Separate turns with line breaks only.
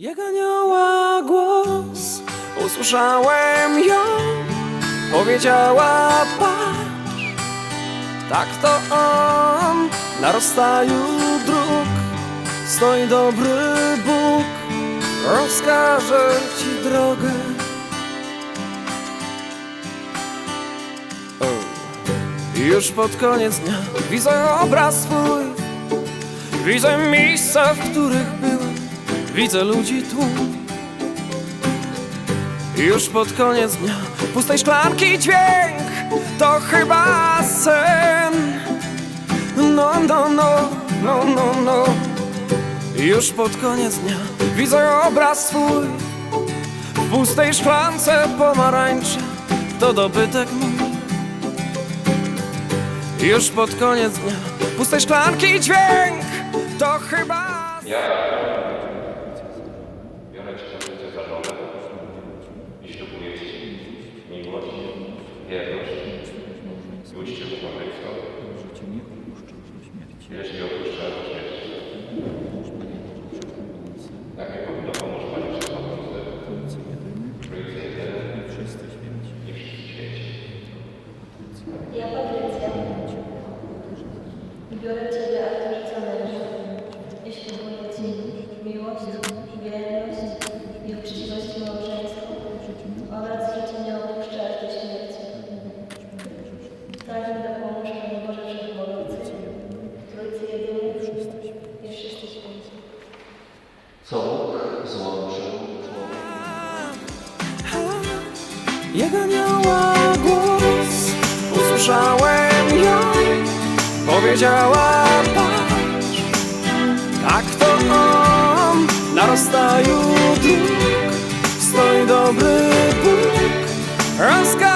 Jak anioła głos usłyszałem ją Powiedziała patrz Tak to on na rozstaju dróg Stoi dobry Bóg Rozkaże ci drogę. Już pod koniec dnia widzę obraz swój Widzę miejsca, w których byłem Widzę ludzi tłum Już pod koniec dnia Pustej szklanki dźwięk. To chyba sen. No, no, no, no, no, no. Już pod koniec dnia Widzę obraz swój. W pustej szklance pomarańczy To dobytek mój. Już pod koniec dnia Pustej szklanki dźwięk. To chyba
Biorę
Jak anioła głos Usłyszałem ją Powiedziała patrz Tak to on Na rozstaju dróg Stoi dobry Bóg Rozkaże